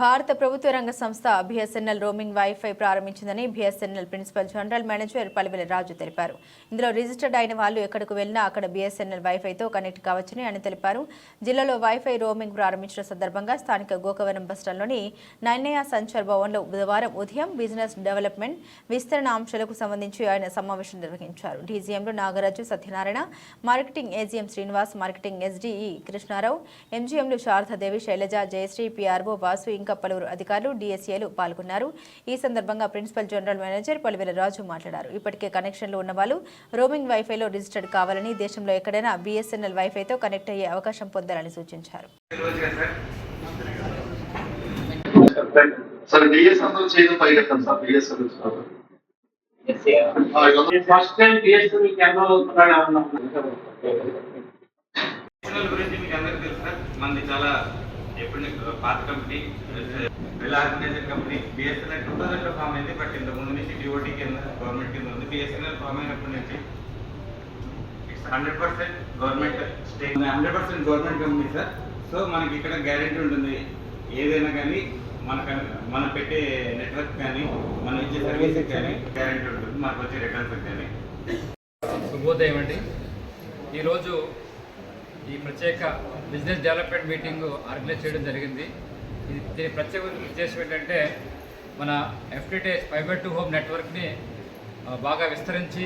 భారత ప్రభుత్వ రంగ సంస్థ BSNL roaming wifi ప్రారంభించిందని BSNL principal general manager Paliwela Raju తెలిపారు. ఇందులో రిజిస్టర్డ్ అయిన వాళ్ళు ఎక్కడికి వెళ్ళినా అక్కడ బిఎస్ఎన్ఎల్ వైఫైతో కనెక్ట్ కావచ్చని ఆయన తెలిపారు. జిల్లాలో వైఫై రోమింగ్ ప్రారంభించిన సందర్భంగా స్థానిక గోకవరం బస్టాండ్లోని నైనయ సంచార్ భవన్లో బుధవారం ఉదయం బిజినెస్ డెవలప్మెంట్ విస్తరణ అంశాలకు సంబంధించి ఆయన సమావేశం నిర్వహించారు. డీజీఎంలు Nagaraju Satyanarayana marketing AGM Srinivas marketing SDE Krishnarao ఎంజీఎంలు Sharada Devi Shailaja Jayashree PRO Vasu ఇంకా ఇంకా పలువురు అధికారులు డిఎస్ఏలు పాల్గొన్నారు. ఈ సందర్భంగా principal general manager Paluvela Raju మాట్లాడారు. ఇప్పటికే కనెక్షన్లు ఉన్నవాళ్ళు రోమింగ్ వైఫైలో రిజిస్టర్డ్ కావాలని దేశంలో ఎక్కడైనా బీఎస్ఎన్ఎల్ వైఫైతో కనెక్ట్ అయ్యే అవకాశం పొందాలని సూచించారు. మంది చాలా ఎప్పుడు పాత company organised company BSNL two థౌసండ్లో form అయింది బట్ ఇంత ముందు నుంచి డిఓటీ కింద గవర్నమెంట్ కింద ఉంది. బిఎస్ఎన్ఎల్ ఫామ్ అయినప్పటి నుంచి it's hundred percent government state hundred percent government company sir so మనకి ఇక్కడ గ్యారెంటీ ఉంటుంది. ఏదైనా కానీ మన మనం పెట్టే నెట్వర్క్ కానీ మనం ఇచ్చే సర్వీస్ కానీ గ్యారెంటీ ఉంటుంది. మనకు వచ్చే రిటర్న్స్ కానీ. శుభోదయం అండి. ఈరోజు ఈ ప్రత్యేక బిజినెస్ డెవలప్మెంట్ మీటింగ్ ఆర్గనైజ్ చేయడం జరిగింది. ఇది దీని ప్రత్యేక ఉద్దేశం ఏంటంటే మన ఎఫ్టిటేస్ ఫైబర్ టు హోమ్ నెట్వర్క్ని బాగా విస్తరించి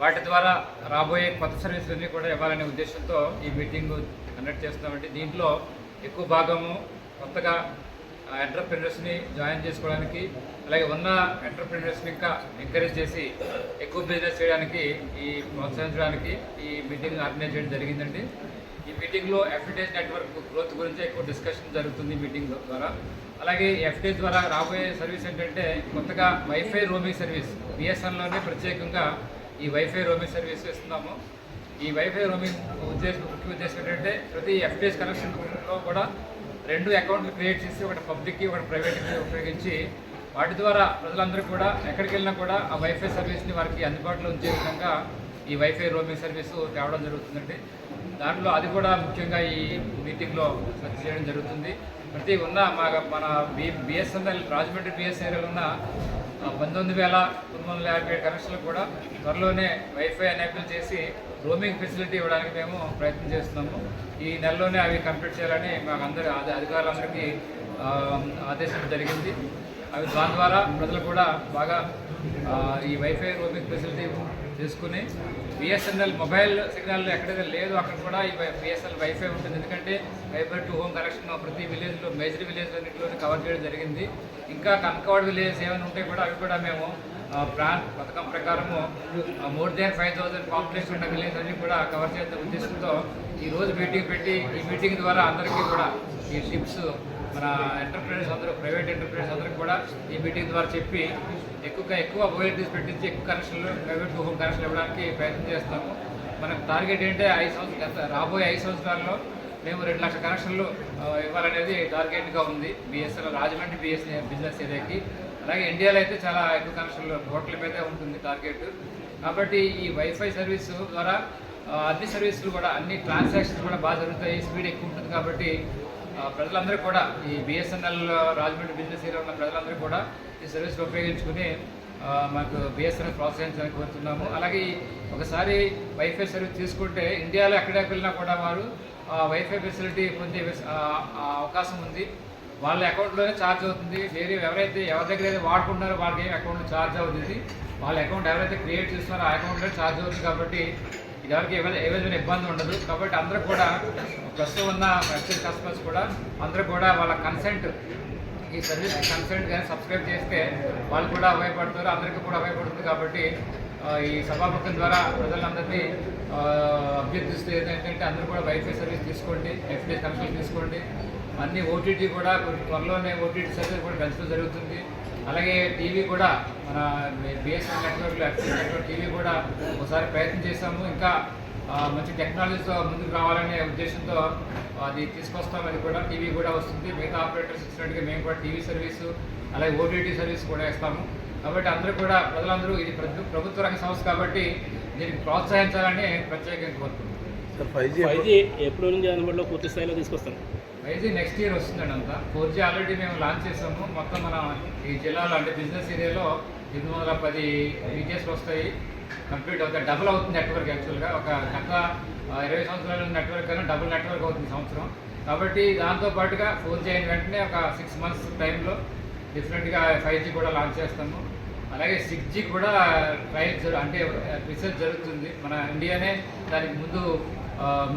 వాటి ద్వారా రాబోయే కొత్త సర్వీసులన్నీ కూడా ఇవ్వాలనే ఉద్దేశంతో ఈ మీటింగ్ కండక్ట్ చేస్తున్నామండి. దీంట్లో ఎక్కువ భాగము కొత్తగా ఎంటర్ప్రినర్స్ని జాయిన్ చేసుకోవడానికి అలాగే ఉన్న ఎంటర్ప్రినర్స్ని ఇంకా ఎంకరేజ్ చేసి ఎక్కువ బిజినెస్ చేయడానికి ఈ ప్రోత్సహించడానికి ఈ మీటింగ్ ఆర్గనైజ్ చేయడం జరిగిందండి. ఈ మీటింగ్లో ఎఫ్డిఎస్ నెట్వర్క్ గ్రోత్ గురించి ఎక్కువ డిస్కషన్ జరుగుతుంది మీటింగ్ ద్వారా. అలాగే ఎఫ్డిఎస్ ద్వారా రాబోయే సర్వీస్ ఏంటంటే కొత్తగా వైఫై రోమింగ్ సర్వీస్ బిఎస్ఎన్లోనే ప్రత్యేకంగా ఈ వైఫై రోమింగ్ సర్వీస్ ఇస్తున్నాము ఈ వైఫై రోమింగ్ ఉద్దేశం ముఖ్య ఉద్దేశం ఏంటంటే ప్రతి ఎఫ్డిఎస్ కనెక్షన్లో కూడా రెండు అకౌంట్లు క్రియేట్ చేసి ఒకటి పబ్లిక్కి ఒకటి ప్రైవేట్కి ఉపయోగించి వాటి ద్వారా ప్రజలందరూ కూడా ఎక్కడికి వెళ్ళినా కూడా ఆ వైఫై సర్వీస్ని వారికి అందుబాటులో ఉంచే విధంగా ఈ వైఫై రోమింగ్ సర్వీసు తేవడం జరుగుతుందండి. దాంట్లో అది కూడా ముఖ్యంగా ఈ మీటింగ్లో సర్చ్ చేయడం జరుగుతుంది. ప్రతి ఉన్న మా మన బి బిఎస్ఎన్ఎల్ రాజమండ్రి బిఎస్ఎన్ఎల్ ఉన్న పంతొమ్మిది వేల తొమ్మిది వందల యాభై కనెక్షన్లు కూడా త్వరలోనే వైఫై ఎనేబుల్ చేసి రోమింగ్ ఫెసిలిటీ ఇవ్వడానికి మేము ప్రయత్నం చేస్తున్నాము. ఈ నెలలోనే అవి కంప్లీట్ చేయాలని మాకు అందరి అధికారులందరికీ ఆదేశం జరిగింది. అవి దాని ద్వారా ప్రజలు కూడా బాగా ఈ వైఫై రోమింగ్ ఫెసిలిటీ చేసుకుని బిఎస్ఎన్ఎల్ మొబైల్ సిగ్నల్ ఎక్కడైతే లేదు అక్కడ కూడా ఈ బిఎస్ఎన్ఎల్ వైఫై ఉంటుంది. ఎందుకంటే ఫైబర్ టు హోమ్ కనెక్షన్ ప్రతి విలేజ్లో మేజర్ విలేజ్ అన్నింటిలోనే కవర్ చేయడం జరిగింది. ఇంకా కన్కవర్డ్ విలేజ్ ఏమైనా ఉంటే కూడా అవి కూడా మేము ప్లాన్ పథకం ప్రకారము more than five thousand population ఉన్న విలేజ్ అన్ని కూడా కవర్ చేసే ఉద్దేశంతో ఈ రోజు మీటింగ్ పెట్టి ఈ మీటింగ్ ద్వారా అందరికీ కూడా ఈ షిప్స్ మన ఎంటర్ప్రైనర్స్ అందరూ ప్రైవేట్ ఎంటర్ప్రైనర్స్ అందరికి కూడా ఈ మీటింగ్ ద్వారా చెప్పి ఎక్కువ ఎక్కువ ఓఎల్టీస్ పెట్టించి ఎక్కువ కనెక్షన్లు ప్రైవేట్ హోమ్ కనెక్షన్లు ఇవ్వడానికి ప్రయత్నం చేస్తాము. మనకు టార్గెట్ ఏంటంటే ఐదు సంవత్సరాలు రాబోయే ఐదు సంవత్సరాల్లో మేము రెండు లక్షల కనెక్షన్లు ఇవ్వాలనేది టార్గెట్గా ఉంది. బిఎస్ఎన్ఎల్ రాజమండ్రి బిఎస్ఎన్ బిజినెస్ ఏరియాకి. అలాగే ఇండియాలో అయితే చాలా ఎక్కువ కనెక్షన్లు కోట్ల మీద ఉంటుంది టార్గెట్ కాబట్టి ఈ వైఫై సర్వీస్ ద్వారా అన్ని సర్వీసులు కూడా అన్ని ట్రాన్సాక్షన్స్ కూడా బాగా జరుగుతాయి. స్పీడ్ ఎక్కువ ఉంటుంది కాబట్టి ప్రజలందరూ కూడా ఈ బిఎస్ఎన్ఎల్ రాజమండ్రి బిజినెస్ ఏరియా ఉన్న ప్రజలందరూ కూడా ఈ సర్వీస్ ఉపయోగించుకుని మాకు బిఎస్ఎన్ఎల్ ప్రోత్సహించడానికి కోరుతున్నాము అలాగే ఒకసారి వైఫై సర్వీస్ తీసుకుంటే ఇండియాలో ఎక్కడికి వెళ్ళినా కూడా వారు ఆ, వైఫై ఫెసిలిటీ పొందే అవకాశం ఉంది. వాళ్ళ అకౌంట్లోనే ఛార్జ్ అవుతుంది. వేరే ఎవరైతే ఎవరి దగ్గర అయితే వాడుకుంటున్నారో వాళ్ళకి ఏం అకౌంట్లో ఛార్జ్ అవుతుంది. వాళ్ళ అకౌంట్ ఎవరైతే క్రియేట్ చేస్తున్నారో ఆ అకౌంట్లో ఛార్జ్ అవుతుంది కాబట్టి ఎవరికి ఎవరి విధ- ఇబ్బంది ఉండదు. కాబట్టి అందరూ కూడా ప్రస్తుతం ఉన్న వెబ్సైట్ కస్టమర్స్ కూడా అందరూ కూడా వాళ్ళ కన్సెంట్ ఈ సర్వీస్ కన్సెంట్ కానీ సబ్స్క్రైబ్ చేస్తే వాళ్ళు కూడా ఉపయోగపడతారు అందరికీ కూడా ఉపయోగపడుతుంది కాబట్టి ఈ సభాముఖం ద్వారా ప్రజలందరినీ ఆ, అభ్యర్థిస్తూ ఏంటంటే అందరూ కూడా వైఫై సర్వీస్ తీసుకోండి ఎఫ్టీ కన్సల్ట్ తీసుకోండి. అన్ని ఓటీటీ కూడా త్వరలోనే ఓటీటీ సర్వీస్ కూడా పెంచడం జరుగుతుంది. అలాగే టీవీ కూడా మన బిఎస్ఎన్ నెట్వర్క్లో ఎఫ్టీ నెట్వర్క్ టీవీ కూడా ఒకసారి ప్రయత్నం చేశాము. ఇంకా మంచి టెక్నాలజీతో ముందుకు రావాలనే ఉద్దేశంతో అది తీసుకొస్తాం అది కూడా టీవీ కూడా వస్తుంది. మిగతా ఆపరేటర్స్ ఇచ్చినట్టుగా మేము కూడా టీవీ సర్వీసు అలాగే ఓటీటీ సర్వీస్ కూడా ఇస్తాము కాబట్టి అందరూ కూడా ప్రజలందరూ ఇది ప్రభు- ప్రభుత్వ రంగ సంస్థ కాబట్టి దీనికి ప్రోత్సహించాలని ప్రత్యేకంగా కోరుతున్నాం ఫైవ్ జీ ఎప్పుడు? నుంచి అందుబాటులో పూర్తి స్థాయిలో తీసుకొస్తాం ఫైవ్ జీ నెక్స్ట్ ఇయర్ వస్తుందండి అంతా ఫోర్ జీ ఆల్రెడీ మేము లాంచ్ చేసాము. మొత్తం మన ఈ జిల్లాలో అంటే బిజినెస్ ఏరియాలో ఎనిమిది వందల పది బీటీఎస్లు వస్తాయి. కంప్లీట్ అవుతాయి డబుల్ అవుతుంది నెట్వర్క్ యాక్చువల్గా ఒక గత ఇరవై సంవత్సరాల నెట్వర్క్ కన్నా డబుల్ నెట్వర్క్ అవుతుంది సంవత్సరం. కాబట్టి దాంతో పాటుగా ఫోర్ జీ అయిన వెంటనే ఒక సిక్స్ మంత్స్ టైంలో డిఫరెంట్గా ఫైవ్ జీ కూడా లాంచ్ చేస్తాము. అలాగే సిక్స్ జీ కూడా ట్రయల్ జరు అంటే రీసెర్చ్ జరుగుతుంది. మన ఇండియానే దానికి ముందు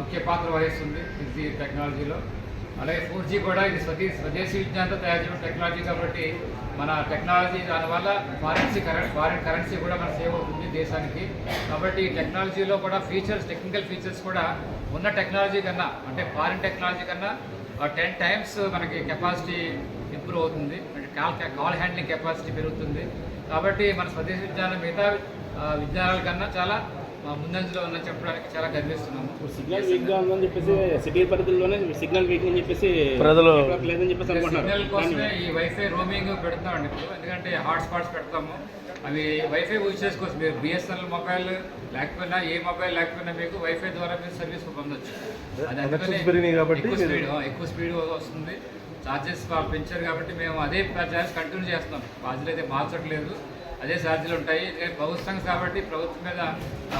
ముఖ్య పాత్ర వహిస్తుంది సిక్స్ జీ టెక్నాలజీలో అలాగే ఫోర్ జీ కూడా ఇది స్వదే స్వదేశీ విజ్ఞానంతో తయారు చేసిన టెక్నాలజీ కాబట్టి మన టెక్నాలజీ దానివల్ల ఫారెన్సీ కరెంట్ ఫారిన్ కరెన్సీ కూడా మన సేవ్ అవుతుంది దేశానికి. కాబట్టి ఈ టెక్నాలజీలో కూడా ఫీచర్స్ టెక్నికల్ ఫీచర్స్ కూడా ఉన్న టెక్నాలజీ కన్నా అంటే ఫారిన్ టెక్నాలజీ కన్నా టెన్ టైమ్స్ మనకి కెపాసిటీ ఇంప్రూవ్ అవుతుంది. అంటే కాల్ కాల్ హ్యాండ్లింగ్ కెపాసిటీ పెరుగుతుంది. కాబట్టి మన స్వదేశీ విజ్ఞానం మిగతా విజ్ఞానాల కన్నా చాలా ముందంజలో ఉందని చెప్పడానికి చాలా గర్విస్తున్నాము. సిగ్నల్ వీక్గా ఉందని చెప్పేసి సిటీ పరిధిలోనే సిగ్నల్ వీక్ అని చెప్పేసి ప్రజలు లేదని చెప్పేసి అనుకుంటున్నారు. సిగ్నల్ కోసమే ఈ వైఫై రోమింగ్ పెడతామండి ఇప్పుడు. ఎందుకంటే హాట్ స్పాట్స్ పెడతాము. అవి వైఫై యూజ్ చేసుకోవచ్చు. మీరు బిఎస్ఎన్ఎల్ మొబైల్ లేకపోయినా ఏ మొబైల్ లేకపోయినా మీకు వైఫై ద్వారా మీరు సర్వీస్ పొందొచ్చు. అది అందుకనే ఎక్కువ స్పీడ్ ఎక్కువ స్పీడ్ వస్తుంది. ఛార్జెస్ పెంచారు కాబట్టి మేము అదే ఛార్జెస్ కంటిన్యూ చేస్తున్నాం. ఛార్జీలు అయితే మార్చట్లేదు. అదే ఛార్జీలు ఉంటాయి ఎందుకంటే ప్రభుత్వ కాబట్టి ప్రభుత్వం మీద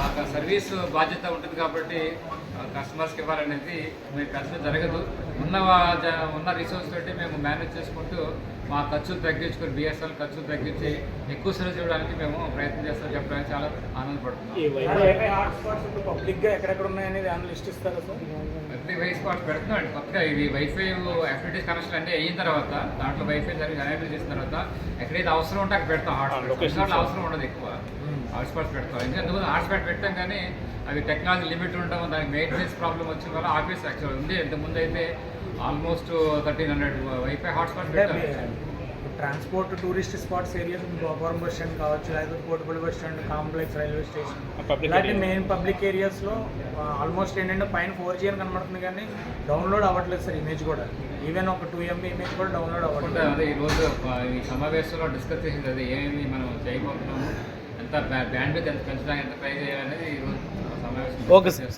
ఒక సర్వీస్ బాధ్యత ఉంటుంది కాబట్టి ఆ, కస్టమర్స్కి ఇవ్వాలనేది మేము ఖర్చు జరగదు ఉన్న ఉన్న రిసోర్స్ తోటి మేము మేనేజ్ చేసుకుంటూ మా ఖర్చులు తగ్గించుకొని బిఎస్ఎల్ ఖర్చులు తగ్గించి ఎక్కువ సర్వీస్ ఇవ్వడానికి మేము ప్రయత్నం చేస్తాం చెప్పడానికి చాలా ఆనందపడుతున్నాం ఈ ఎక్కడెక్కడ ఉన్నాయనేది list sir every Y spot పెడుతున్నాం కొత్తగా ఇవి వైఫై ఎఫ్టీటీ కనెక్షన్ అన్ని అయిన తర్వాత దాంట్లో వైఫై సర్వీస్ ఎనేబుల్ చేసిన తర్వాత ఎక్కడైతే అవసరం ఉంటే అక్కడ పెడతాం హాట్ స్పాట్స్ అవసరం ఉండదు ఎక్కువ. హాట్ స్పాట్స్ పెడతాం. ఎందుకంటే హాట్ స్పాట్ పెట్టాం కానీ అవి టెక్నాలజీ లిమిట్ ఉండడం దానికి మెయింటెనెన్స్ ప్రాబ్లం వచ్చిన వల్ల ఆఫీస్ యాక్చువల్ ఉంది. ఇంతకుముందు అయితే almost thirteen hundred wifi hot spot పెట్టాం. Transport tourist spots areas Gopuram bus stand కావచ్చు లేకపోతే Kotipalli bus stand complex railway station ఇలాంటి. మెయిన్ పబ్లిక్ ఏరియాస్లో ఆల్మోస్ట్ ఏంటంటే పైన ఫోర్ జీ అని కనబడుతుంది కానీ డౌన్లోడ్ అవ్వట్లేదు సార్ ఇమేజ్ కూడా. ఈవెన్ ఒక టూ ఎంబీ ఇమేజ్ కూడా డౌన్లోడ్ అవ్వట్లేదు. అదే ఈరోజు ఈ సమావేశంలో డిస్కస్ చేసింది అదే ఏమేమి మనం చేయబోతున్నాము ఎంత బ్యాండ్ ఎంత పెంచడానికి ఎంత ట్రై చేయాలనేది ఈరోజు సమావేశం ఓకే సార్